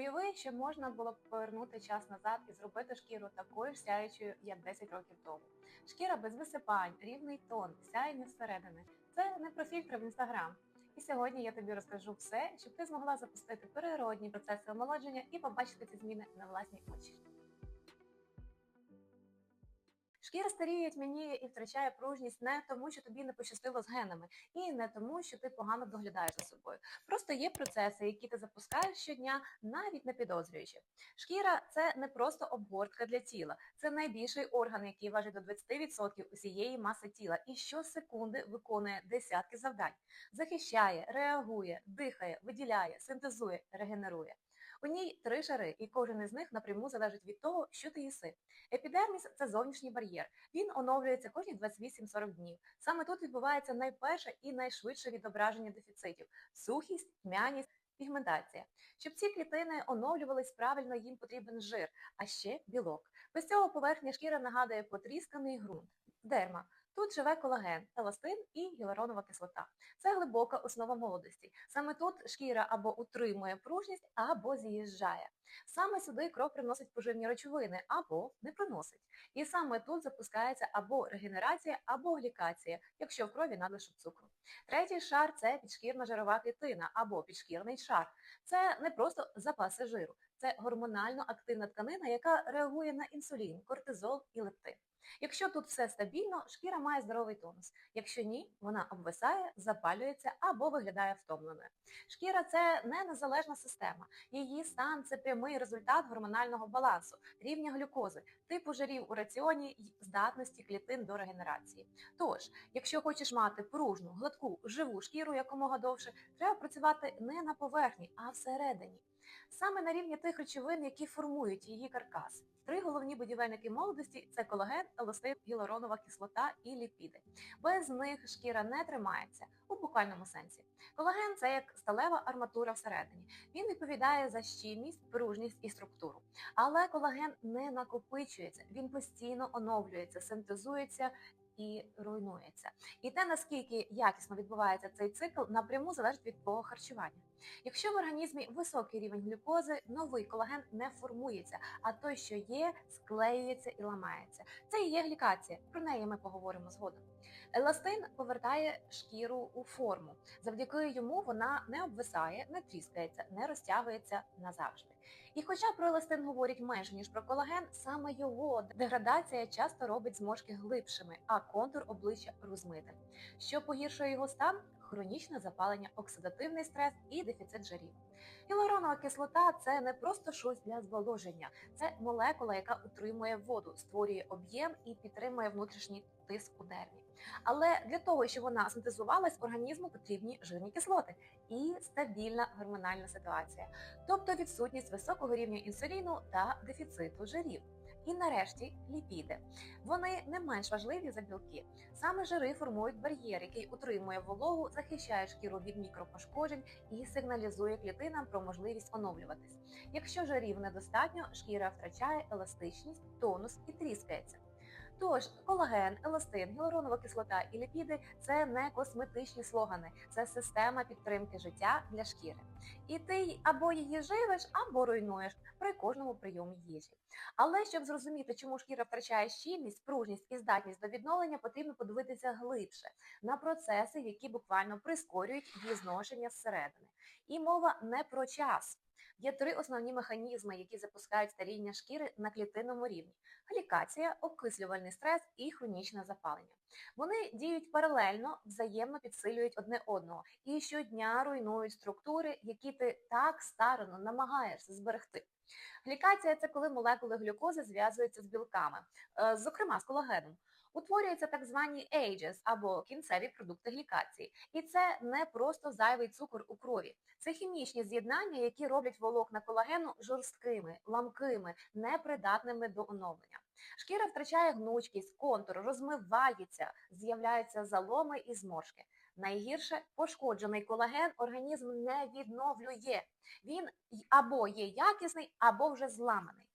Уяви, що можна було б повернути час назад і зробити шкіру такою ж сяючою, як 10 років тому. Шкіра без висипань, рівний тон, сяйне зсередини. Це не про фільтри в інстаграм. І сьогодні я тобі розкажу все, щоб ти змогла запустити природні процеси омолодження і побачити ці зміни на власні очі. Шкіра старіє, тьмяніє і втрачає пружність не тому, що тобі не пощастило з генами, і не тому, що ти погано доглядаєш за собою. Просто є процеси, які ти запускаєш щодня, навіть не підозрюючи. Шкіра це не просто обгортка для тіла, це найбільший орган, який важить до 20% усієї маси тіла і щосекунди виконує десятки завдань. Захищає, реагує, дихає, виділяє, синтезує, регенерує. У ній три шари, і кожен із них напряму залежить від того, що ти їси. Епідерміс це зовнішній бар'єр. Він оновлюється кожні 28-40 днів. Саме тут відбувається найперше і найшвидше відображення дефіцитів: сухість, тьмяність, пігментація. Щоб ці клітини оновлювались правильно, їм потрібен жир, а ще білок. Без цього поверхня шкіри нагадує потрісканий ґрунт. Дерма. Тут живе колаген, еластин і гіалуронова кислота. Це глибока основа молодості. Саме тут шкіра або утримує пружність, або з'їжджає. Саме сюди кров приносить поживні речовини або не приносить. І саме тут запускається або регенерація, або глікація, якщо в крові надлишок цукру. Третій шар це підшкірна жирова клітина або підшкірний шар. Це не просто запаси жиру, це гормонально активна тканина, яка реагує на інсулін, кортизол і лептин. Якщо тут все стабільно, шкіра має здоровий тонус. Якщо ні, вона обвисає, запалюється або виглядає втомленою. Шкіра це не незалежна система. Її стан це прямий результат гормонального балансу, рівня глюкози, типу жирів у раціоні й здатності клітин до регенерації. Тож, якщо хочеш мати пружну, гладку, живу шкіру якомога довше, треба працювати не на поверхні, а всередині. Саме на рівні тих речовин, які формують її каркас. Три головні будівельники молодості це колаген, еластин, гіалуронова кислота і ліпіди. Без них шкіра не тримається у буквальному сенсі. Колаген це як сталева арматура всередині. Він відповідає за щільність, пружність і структуру. Але колаген не накопичується, він постійно оновлюється, синтезується і руйнується. І те, наскільки якісно відбувається цей цикл, напряму залежить від твого харчування. Якщо в організмі високий рівень глюкози, новий колаген не формується, а той, що є, склеюється і ламається. Це і є глікація. Про неї ми поговоримо згодом. Еластин повертає шкіру у форму. Завдяки йому вона не обвисає, не тріскається, не розтягується назавжди. І хоча про еластин говорять менше, ніж про колаген, саме його деградація часто робить зморшки глибшими, а контур обличчя розмитим. Що погіршує його стан? Хронічне запалення, оксидативний стрес і дефіцит жирів. Гіалуронова кислота це не просто щось для зволоження, це молекула, яка утримує воду, створює об'єм і підтримує внутрішній тиск у дермі. Але для того, щоб вона синтезувалась, організму потрібні жирні кислоти і стабільна гормональна ситуація, тобто відсутність високого рівня інсуліну та дефіциту жирів. І нарешті ліпіди. Вони не менш важливі за білки. Саме жири формують бар'єр, який утримує вологу, захищає шкіру від мікропошкоджень і сигналізує клітинам про можливість оновлюватись. Якщо жирів недостатньо, шкіра втрачає еластичність, тонус і тріскається. Тож колаген, еластин, гіалуронова кислота і ліпіди це не косметичні слогани, це система підтримки життя для шкіри. І ти або її живеш, або руйнуєш при кожному прийомі їжі. Але щоб зрозуміти, чому шкіра втрачає щільність, пружність і здатність до відновлення, потрібно подивитися глибше на процеси, які буквально прискорюють її зношення зсередини. І мова не про час. Є три основні механізми, які запускають старіння шкіри на клітинному рівні: глікація, окислювальний стрес і хронічне запалення. Вони діють паралельно, взаємно підсилюють одне одного і щодня руйнують структури, які ти так старано намагаєшся зберегти. Глікація це коли молекули глюкози зв'язуються з білками, е, зокрема з колагеном. Утворюються так звані ages або кінцеві продукти глікації. І це не просто зайвий цукор у крові. Це хімічні з'єднання, які роблять волокна колагену жорсткими, ламкими, непридатними до оновлення. Шкіра втрачає гнучкість, контур, розмивається, з'являються заломи і зморшки. Найгірше пошкоджений колаген організм не відновлює. Він або є якісний, або вже зламаний.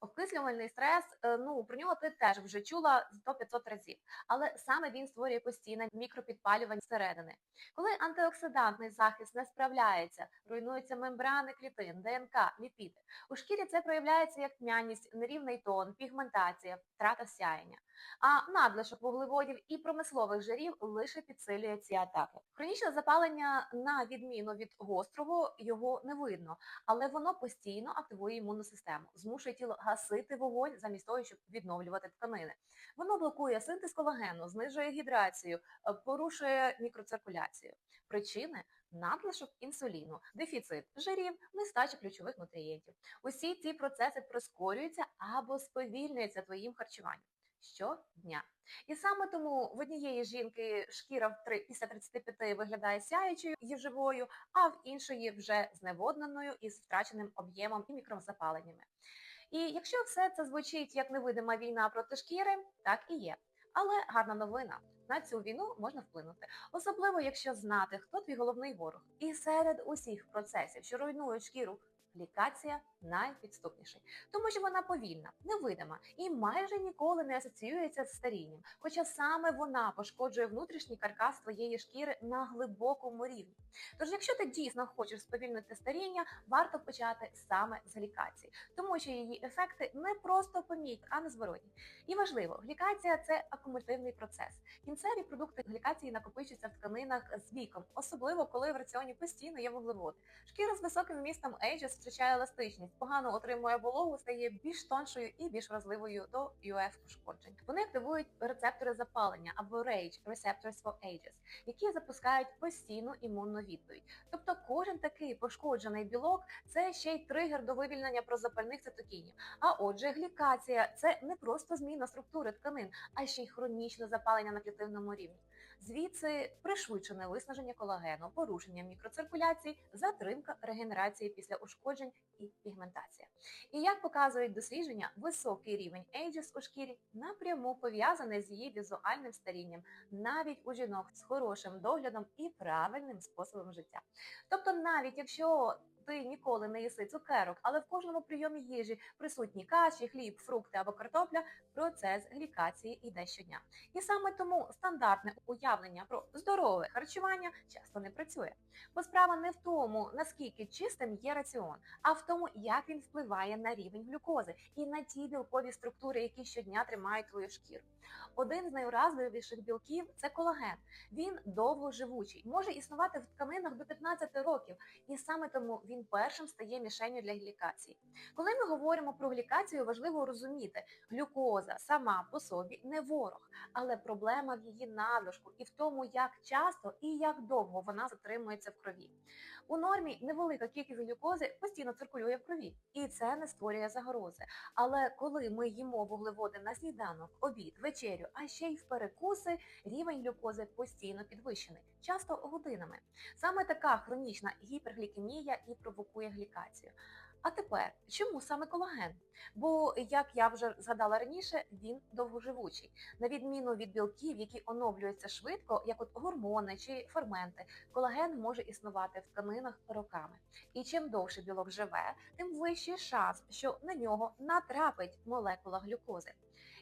Окислювальний стрес, е, ну про нього ти теж вже чула 100-500 разів, але саме він створює постійне мікропідпалювання зсередини. Коли антиоксидантний захист не справляється, руйнуються мембрани клітин, ДНК, ліпіди. У шкірі це проявляється як тьмяність, нерівний тон, пігментація, втрата сяєння. А надлишок вуглеводів і промислових жирів лише підсилює ці атаки. Хронічне запалення, на відміну від гострого, його не видно, але воно постійно активує імунну систему, змушує тіло гасити вогонь замість того, щоб відновлювати тканини. Воно блокує синтез колагену, знижує гідрацію, е, порушує мікроциркуляцію. Причини надлишок інсуліну, дефіцит жирів, нестача ключових нутрієнтів. Усі ці процеси прискорюються або сповільнюються твоїм харчуванням щодня. І саме тому в однієї жінки шкіра після 35 виглядає сяючою і живою, а в іншої вже зневодненою із втраченим об'ємом і мікрозапаленнями. І якщо все це звучить як невидима війна проти шкіри, так і є. Але гарна новина. На цю війну можна вплинути, особливо якщо знати, хто твій головний ворог. І серед усіх процесів, що руйнують шкіру, глікація найпідступніший, тому що вона повільна, невидима і майже ніколи не асоціюється з старінням, хоча саме вона пошкоджує внутрішній каркас твоєї шкіри на глибокому рівні. Тож, якщо ти дійсно хочеш сповільнити старіння, варто почати саме з глікації, тому що її ефекти не просто помітні, а незворотні. І важливо, глікація це акумулятивний процес. Кінцеві продукти глікації накопичуються в тканинах з віком, особливо коли в раціоні постійно є вуглеводи. Шкіра з високим вмістом Aegis втрачає еластичність, погано отримує вологу, стає більш тоншою і більш вразливою до UF пошкоджень. Вони активують рецептори запалення або RAGE – Receptors for Ages, які запускають постійну імунну відповідь. Тобто кожен такий пошкоджений білок це ще й тригер до вивільнення прозапальних цитокінів. А отже, глікація це не просто зміна структури тканин, а ще й хронічне запалення на клітинному рівні. Звідси пришвидшене виснаження колагену, порушення мікроциркуляції, затримка регенерації після ушкоджень і пігментація. І як показують дослідження, високий рівень Aegis у шкірі напряму пов'язаний з її візуальним старінням, навіть у жінок з хорошим доглядом і правильним способом життя. Тобто, навіть якщо ти ніколи не їси цукерок, але в кожному прийомі їжі присутні каші, хліб, фрукти або картопля, процес глікації йде щодня. І саме тому стандартне уявлення про здорове харчування часто не працює. Бо справа не в тому, наскільки чистим є раціон, а в тому, як він впливає на рівень глюкози і на ті білкові структури, які щодня тримають твою шкіру. Один з найуразливіших білків це колаген. Він довгоживучий, може існувати в тканинах до 15 років, і саме тому він першим стає мішенню для глікації. Коли ми говоримо про глікацію, важливо розуміти, глюкоза сама по собі не ворог, але проблема в її надлишку і в тому, як часто і як довго вона затримується в крові. У нормі невелика кількість глюкози постійно циркулює в крові, і це не створює загрози. Але коли ми їмо вуглеводи на сніданок, обід, вечерю, а ще й в перекуси, рівень глюкози постійно підвищений, часто годинами. Саме така хронічна гіперглікемія і провокує глікацію. А тепер, чому саме колаген? Бо, як я вже згадала раніше, він довгоживучий. На відміну від білків, які оновлюються швидко, як от гормони чи ферменти, колаген може існувати в тканинах роками. І чим довше білок живе, тим вищий шанс, що на нього натрапить молекула глюкози.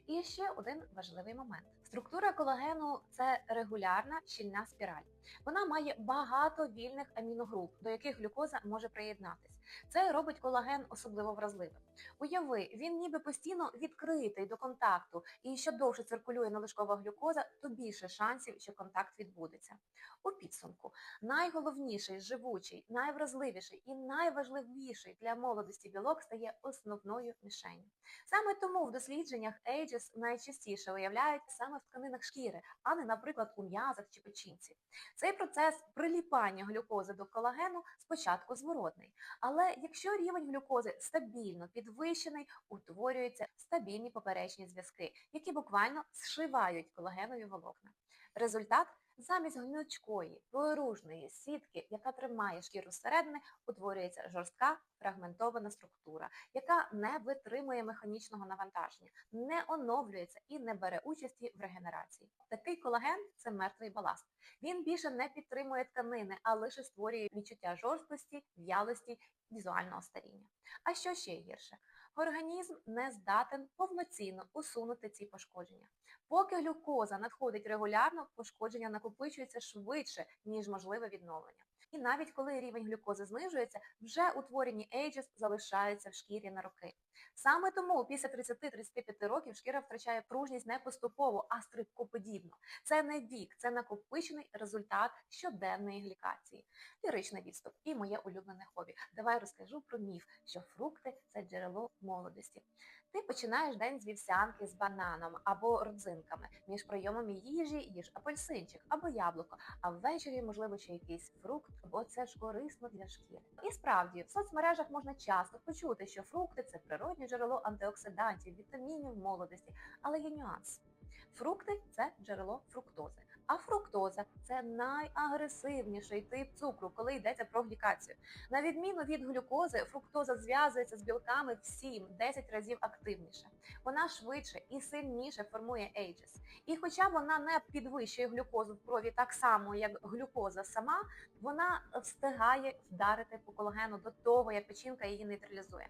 І ще один важливий момент. Структура колагену це регулярна щільна спіраль. Вона має багато вільних аміногруп, до яких глюкоза може приєднатись. Це робить колаген особливо вразливим. Уяви, він ніби постійно відкритий до контакту, і що довше циркулює надлишкова глюкоза, то більше шансів, що контакт відбудеться. У підсумку найголовніший, живучий, найвразливіший і найважливіший для молодості білок стає основною мішенью. Саме тому в дослідженнях Aegis найчастіше виявляють саме в тканинах шкіри, а не, наприклад, у м'язах чи печінці. Цей процес приліпання глюкози до колагену спочатку зворотний, але якщо рівень глюкози стабільно підвищений, утворюються стабільні поперечні зв'язки, які буквально зшивають колагенові волокна. Результат замість гнучкої, проружної сітки, яка тримає шкіру зсередини, утворюється жорстка фрагментована структура, яка не витримує механічного навантаження, не оновлюється і не бере участі в регенерації. Такий колаген це мертвий баласт. Він більше не підтримує тканини, а лише створює відчуття жорсткості, в'ялості, візуального старіння. А що ще гірше? Організм не здатен повноцінно усунути ці пошкодження. Поки глюкоза надходить регулярно, пошкодження накопичується швидше, ніж можливе відновлення. І навіть коли рівень глюкози знижується, вже утворені ейджес залишаються в шкірі на роки. Саме тому після 30-35 років шкіра втрачає пружність не поступово, а стрибкоподібно. Це не вік, це накопичений результат щоденної глікації. Ліричний відступ і моє улюблене хобі. Давай розкажу про міф, що фрукти це джерело молодості. Ти починаєш день з вівсянки з бананом або родзинками. Між прийомами їжі їж апельсинчик або яблуко, а ввечері, можливо, ще якийсь фрукт, бо це ж корисно для шкіри. І справді в соцмережах можна часто почути, що фрукти це природне джерело антиоксидантів, вітамінів молодості, але є нюанс. Фрукти це джерело фруктози. А фруктоза це найагресивніший тип цукру, коли йдеться про глікацію. На відміну від глюкози, фруктоза зв'язується з білками в 7-10 разів активніше. Вона швидше і сильніше формує ейджес. І хоча вона не підвищує глюкозу в крові так само, як глюкоза сама, вона встигає вдарити по колагену до того, як печінка її нейтралізує.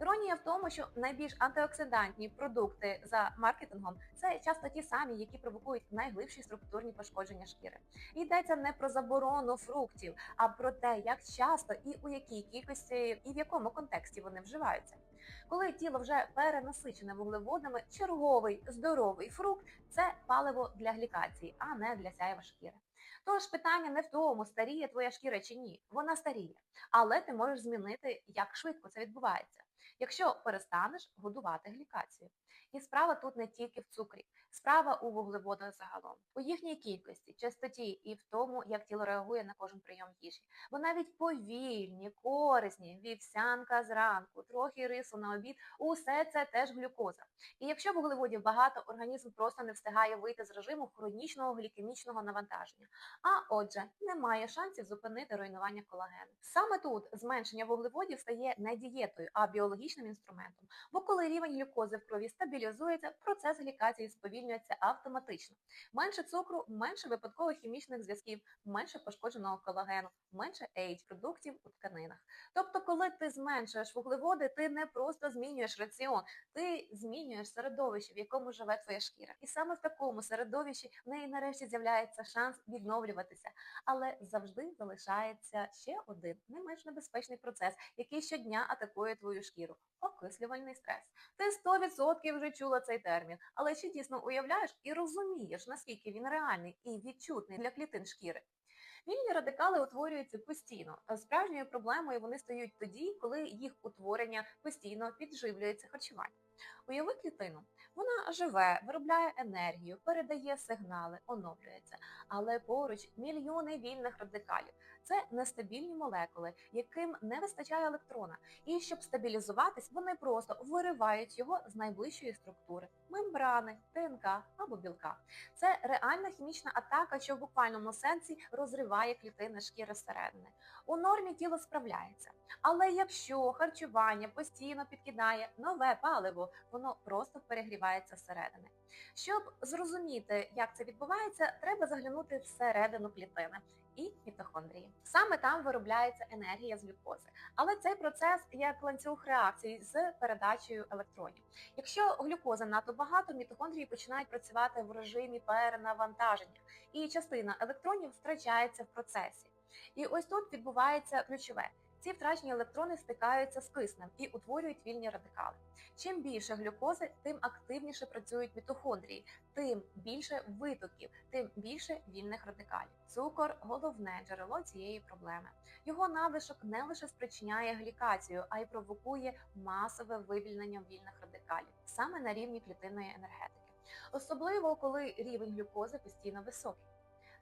Іронія в тому, що найбільш антиоксидантні продукти за маркетингом це часто ті самі, які провокують найглибші структурні пошкодження шкіри. Йдеться не про заборону фруктів, а про те, як часто і у якій кількості і в якому контексті вони вживаються. Коли тіло вже перенасичене вуглеводами, черговий здоровий фрукт це паливо для глікації, а не для сяєва шкіри. Тож питання не в тому, старіє твоя шкіра чи ні. Вона старіє, але ти можеш змінити, як швидко це відбувається, якщо перестанеш годувати глікацію. І справа тут не тільки в цукрі, справа у вуглеводах загалом, у їхній кількості, частоті і в тому, як тіло реагує на кожен прийом їжі. Бо навіть повільні, корисні, вівсянка зранку, трохи рису на обід, усе це теж глюкоза. І якщо вуглеводів багато, організм просто не встигає вийти з режиму хронічного глікемічного навантаження. А отже, немає шансів зупинити руйнування колагену. Саме тут зменшення вуглеводів стає не дієтою, а біологічним інструментом. Бо коли рівень глюкози в крові стабілізується, процес глікації сповільнюється автоматично. Менше цукру, менше випадкових хімічних зв'язків, менше пошкодженого колагену, менше ейдж продуктів у тканинах. Тобто, коли ти зменшуєш вуглеводи, ти не просто змінюєш раціон, ти змінюєш середовище, в якому живе твоя шкіра. І саме в такому середовищі в неї нарешті з'являється шанс відновлюватися. Але завжди залишається ще один не менш небезпечний процес, який щодня атакує твою шкіру окислювальний стрес. Ти 100% вже чула цей термін, але чи дійсно уявляєш і розумієш, наскільки він реальний і відчутний для клітин шкіри? Вільні радикали утворюються постійно. Справжньою проблемою вони стають тоді, коли їх утворення постійно підживлюється харчуванням. Уяви клітину. Вона живе, виробляє енергію, передає сигнали, оновлюється. Але поруч мільйони вільних радикалів. Це нестабільні молекули, яким не вистачає електрона. І щоб стабілізуватись, вони просто виривають його з найближчої структури мембрани, ДНК або білка. Це реальна хімічна атака, що в буквальному сенсі розриває клітини шкіри зсередини. У нормі тіло справляється. Але якщо харчування постійно підкидає нове паливо, воно просто перегрівається зсередини. Щоб зрозуміти, як це відбувається, треба заглянути всередину клітини і мітохондрії. Саме там виробляється енергія з глюкози. Але цей процес як ланцюг реакцій з передачею електронів. Якщо глюкози надто багато, мітохондрії починають працювати в режимі перенавантаження, і частина електронів втрачається в процесі. І ось тут відбувається ключове. Ці втрачені електрони стикаються з киснем і утворюють вільні радикали. Чим більше глюкози, тим активніше працюють мітохондрії, тим більше витоків, тим більше вільних радикалів. Цукор головне джерело цієї проблеми. Його надлишок не лише спричиняє глікацію, а й провокує масове вивільнення вільних радикалів саме на рівні клітинної енергетики. Особливо коли рівень глюкози постійно високий.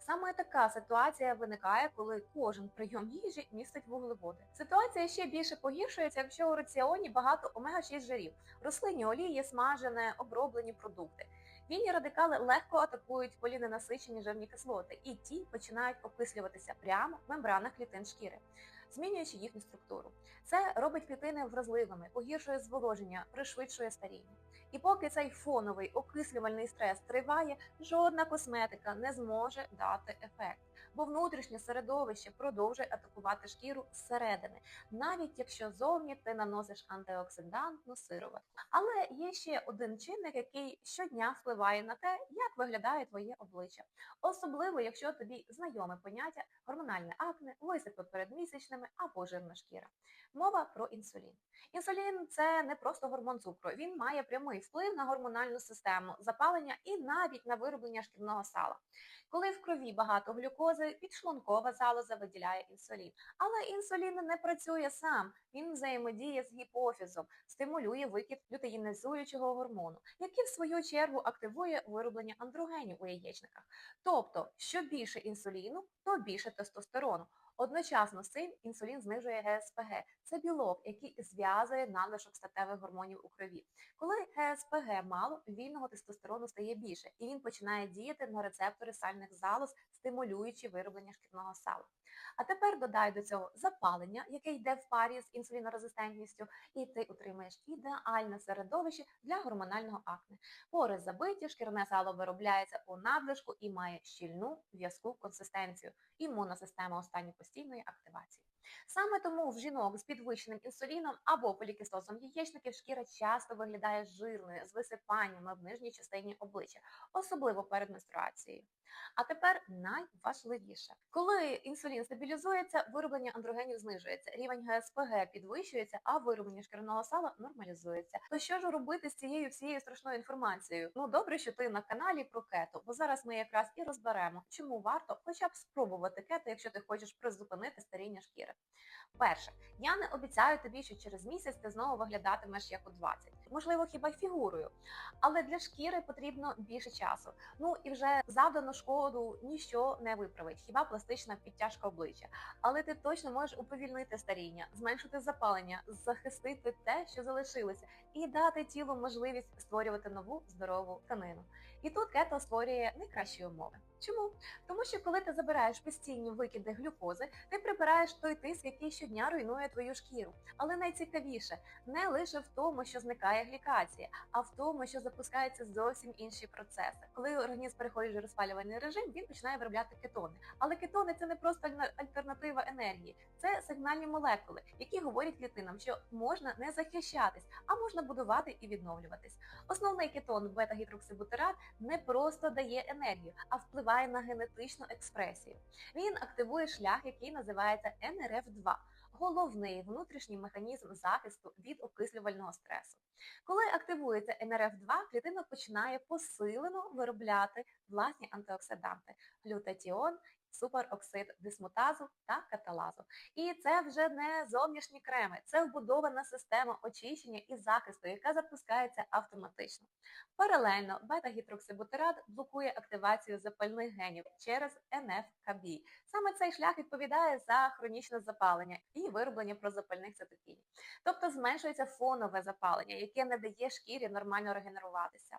Саме така ситуація виникає, коли кожен прийом їжі містить вуглеводи. Ситуація ще більше погіршується, якщо у раціоні багато омега-6 жирів, рослинні олії, смажене, оброблені продукти. Вільні радикали легко атакують поліненасичені жирні кислоти, і ті починають окислюватися прямо в мембранах клітин шкіри, змінюючи їхню структуру. Це робить клітини вразливими, погіршує зволоження, пришвидшує старіння. І поки цей фоновий окислювальний стрес триває, жодна косметика не зможе дати ефект. Бо внутрішнє середовище продовжує атакувати шкіру зсередини, навіть якщо зовні ти наносиш антиоксидантну сироватку. Але є ще один чинник, який щодня впливає на те, як виглядає твоє обличчя. Особливо, якщо тобі знайоме поняття гормональне акне, висипи перед місячними або жирна шкіра. Мова про інсулін. Інсулін це не просто гормон цукру, він має прямий вплив на гормональну систему, запалення і навіть на вироблення шкірного сала. Коли в крові багато глюкози, підшлункова залоза виділяє інсулін. Але інсулін не працює сам, він взаємодіє з гіпофізом, стимулює викид лютеїнізуючого гормону, який в свою чергу активує вироблення андрогенів у яєчниках. Тобто, що більше інсуліну, то більше тестостерону. Одночасно з цим інсулін знижує ГСПГ. Це білок, який зв'язує надлишок статевих гормонів у крові. Коли ГСПГ мало, вільного тестостерону стає більше, і він починає діяти на рецептори сальних залоз, стимулюючи вироблення шкірного сала. А тепер додай до цього запалення, яке йде в парі з інсулінорезистентністю, і ти отримаєш ідеальне середовище для гормонального акне. Пори забиті, шкірне сало виробляється у надлишку і має щільну в'язку консистенцію. Імунна система стані постійної активації. Саме тому в жінок з підвищеним інсуліном або полікістозом яєчників шкіра часто виглядає жирною з висипаннями в нижній частині обличчя, особливо перед менструацією. А тепер найважливіше, коли інсулін стабілізується, вироблення андрогенів знижується, рівень ГСПГ підвищується, а вироблення шкіряного сала нормалізується. То що ж робити з цією всією страшною інформацією? Ну добре, що ти на каналі про кето, бо зараз ми якраз і розберемо, чому варто хоча б спробувати кето, якщо ти хочеш призупинити старіння шкіри. Перше, я не обіцяю тобі, що через місяць ти знову виглядатимеш як у 20. Можливо, хіба фігурою. Але для шкіри потрібно більше часу. Ну і вже завдану шкоду ніщо не виправить, хіба пластична підтяжка обличчя. Але ти точно можеш уповільнити старіння, зменшити запалення, захистити те, що залишилося, і дати тілу можливість створювати нову здорову тканину. І тут кето створює найкращі умови. Чому? Тому що коли ти забираєш постійні викиди глюкози, ти прибираєш той тиск, який щодня руйнує твою шкіру. Але найцікавіше не лише в тому, що зникає глікація, а в тому, що запускаються зовсім інші процеси. Коли організм переходить в розпалювальний режим, він починає виробляти кетони. Але кетони це не просто альтернатива енергії, це сигнальні молекули, які говорять клітинам, що можна не захищатись, а можна будувати і відновлюватись. Основний кетон бета-гідроксибутират не просто дає енергію, а впливає впливає на генетичну експресію. Він активує шлях, який називається НРФ2 головний внутрішній механізм захисту від окислювального стресу. Коли активується НРФ2, клітина починає посилено виробляти власні антиоксиданти глютатіон супероксид дисмутазу та каталазу. І це вже не зовнішні креми, це вбудована система очищення і захисту, яка запускається автоматично. Паралельно бета-гідроксибутират блокує активацію запальних генів через НФКБ. Саме цей шлях відповідає за хронічне запалення і вироблення прозапальних цитокінів. Тобто зменшується фонове запалення, яке не дає шкірі нормально регенеруватися.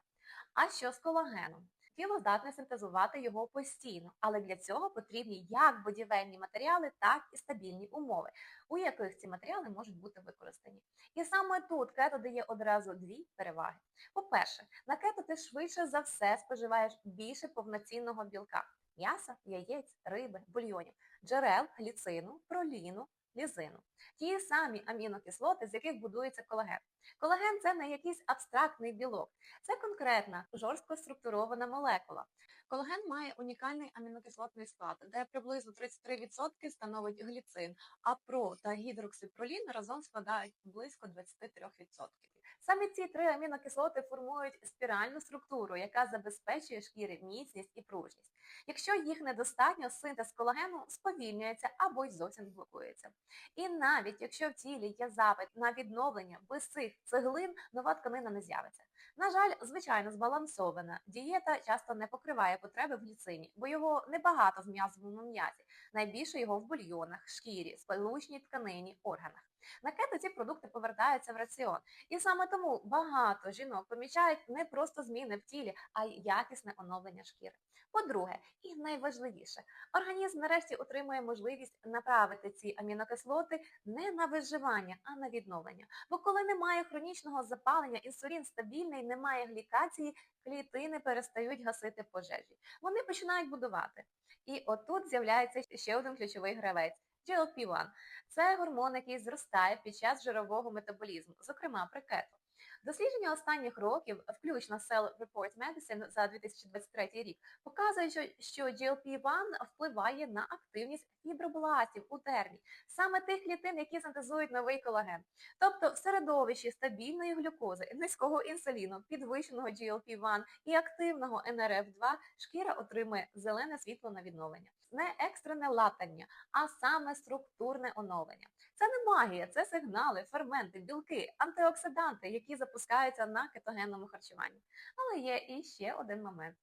А що з колагеном? Тіло здатне синтезувати його постійно, але для цього потрібні як будівельні матеріали, так і стабільні умови, у яких ці матеріали можуть бути використані. І саме тут кето дає одразу дві переваги. По-перше, на кето ти швидше за все споживаєш більше повноцінного білка м'яса, яєць, риби, бульйонів, джерел, гліцину, проліну, лізину. Ті самі амінокислоти, з яких будується колаген. Колаген це не якийсь абстрактний білок, це конкретна жорстко структурована молекула. Колаген має унікальний амінокислотний склад, де приблизно 33% становить гліцин, а про та гідроксипролін разом складають близько 23%. Саме ці три амінокислоти формують спіральну структуру, яка забезпечує шкіри міцність і пружність. Якщо їх недостатньо, синтез колагену сповільнюється або й зовсім блокується. І навіть якщо в тілі є запит на відновлення без цих цеглин, нова тканина не з'явиться. На жаль, звичайно збалансована. Дієта часто не покриває потреби в гліцині, бо його небагато в м'язовому м'язі. Найбільше його в бульйонах, шкірі, сполучній тканині, органах. На кето ці продукти повертаються в раціон. І саме тому багато жінок помічають не просто зміни в тілі, а й якісне оновлення шкіри. По-друге, і найважливіше, організм нарешті отримує можливість направити ці амінокислоти не на виживання, а на відновлення. Бо коли немає хронічного запалення, інсулін стабільний, немає глікації, клітини перестають гасити пожежі. Вони починають будувати. І отут з'являється ще один ключовий гравець. GLP-1 – це гормон, який зростає під час жирового метаболізму, зокрема при кето. Дослідження останніх років, включно Cell Report Medicine за 2023 рік, показують, що, що GLP-1 впливає на активність фібробластів у дермі, саме тих клітин, які синтезують новий колаген. Тобто в середовищі стабільної глюкози, низького інсуліну, підвищеного GLP-1 і активного НРФ2 шкіра отримує зелене світло на відновлення. Не екстрене латання, а саме структурне оновлення. Це не магія, це сигнали, ферменти, білки, антиоксиданти, які запускаються на кетогенному харчуванні. Але є і ще один момент.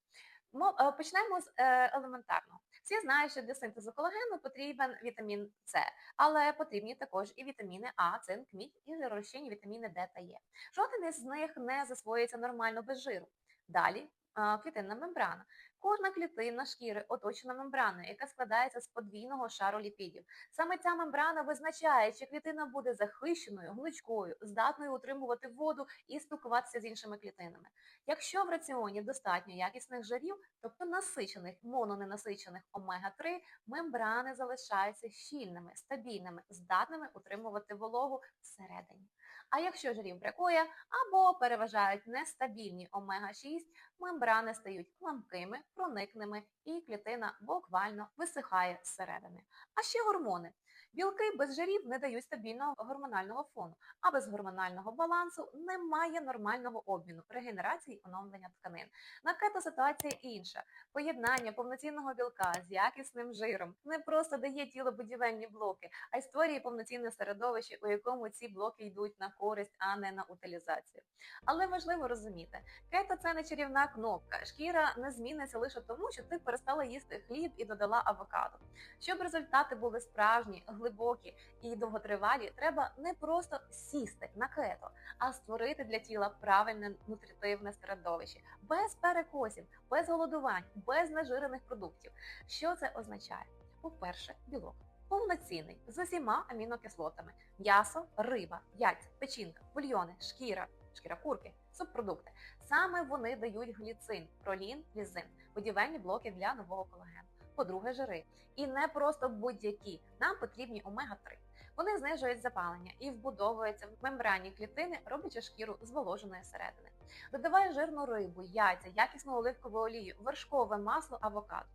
Е, Почнемо з е, елементарного. Всі знають, що для синтезу колагену потрібен вітамін С, але потрібні також і вітаміни А, цинк, мідь і жиророзчинні вітаміни Д та Е. Жоден із них не засвоюється нормально без жиру. Далі е, клітинна мембрана. Кожна клітина шкіри оточена мембраною, яка складається з подвійного шару ліпідів. Саме ця мембрана визначає, чи клітина буде захищеною, гнучкою, здатною утримувати воду і спілкуватися з іншими клітинами. Якщо в раціоні достатньо якісних жирів, тобто насичених, мононенасичених омега-3, мембрани залишаються щільними, стабільними, здатними утримувати вологу всередині. А якщо жирів бракує або переважають нестабільні омега-6, мембрани стають ламкими, проникними і клітина буквально висихає зсередини. А ще гормони. Білки без жирів не дають стабільного гормонального фону, а без гормонального балансу немає нормального обміну, регенерації і оновлення тканин. На кето ситуація інша. Поєднання повноцінного білка з якісним жиром не просто дає тіло будівельні блоки, а й створює повноцінне середовище, у якому ці блоки йдуть на користь, а не на утилізацію. Але важливо розуміти, кето це не чарівна кнопка. Шкіра не зміниться лише тому, що ти перестала їсти хліб і додала авокадо. Щоб результати були справжні, глибокі і довготривалі, треба не просто сісти на кето, а створити для тіла правильне нутритивне середовище, без перекосів, без голодувань, без нажирених продуктів. Що це означає? По-перше, білок. Повноцінний з усіма амінокислотами: м'ясо, риба, яйця, печінка, бульйони, шкіра, шкіра курки, субпродукти. Саме вони дають гліцин, пролін, лізин, будівельні блоки для нового колагену. По-друге, жири. І не просто будь-які. Нам потрібні омега-3. Вони знижують запалення і вбудовуються в мембранні клітини, роблячи шкіру зволоженою середини. Додавай жирну рибу, яйця, якісну оливкову олію, вершкове масло, авокадо.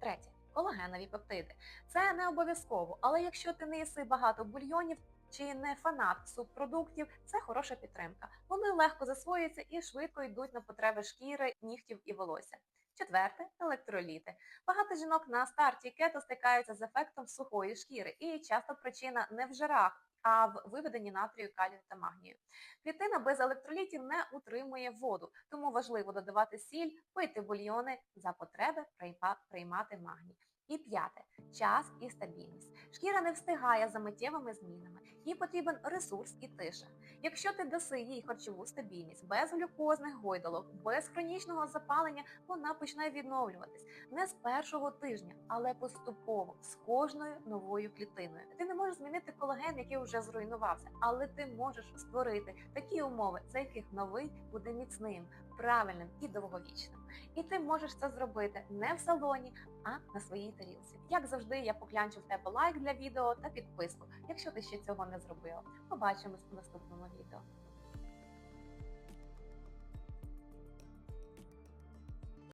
Третє колагенові пептиди. Це не обов'язково, але якщо ти не їси багато бульйонів чи не фанат субпродуктів, це хороша підтримка. Вони легко засвоюються і швидко йдуть на потреби шкіри, нігтів і волосся. Четверте електроліти. Багато жінок на старті кето стикаються з ефектом сухої шкіри, і часто причина не в жирах, а в виведенні натрію, калію та магнію. Клітина без електролітів не утримує воду, тому важливо додавати сіль, пити бульйони за потреби приймати магній. І п'яте час і стабільність. Шкіра не встигає за миттєвими змінами. Їй потрібен ресурс і тиша. Якщо ти даси їй харчову стабільність, без глюкозних гойдалок, без хронічного запалення, вона почне відновлюватись не з першого тижня, але поступово з кожною новою клітиною. Ти не можеш змінити колаген, який вже зруйнувався, але ти можеш створити такі умови, за яких новий буде міцним, правильним і довговічним. І ти можеш це зробити не в салоні, а на своїй тарілці. Як завжди, я поклянчу в тебе лайк для відео та підписку, якщо ти ще цього не зробила. Побачимось у наступному відео.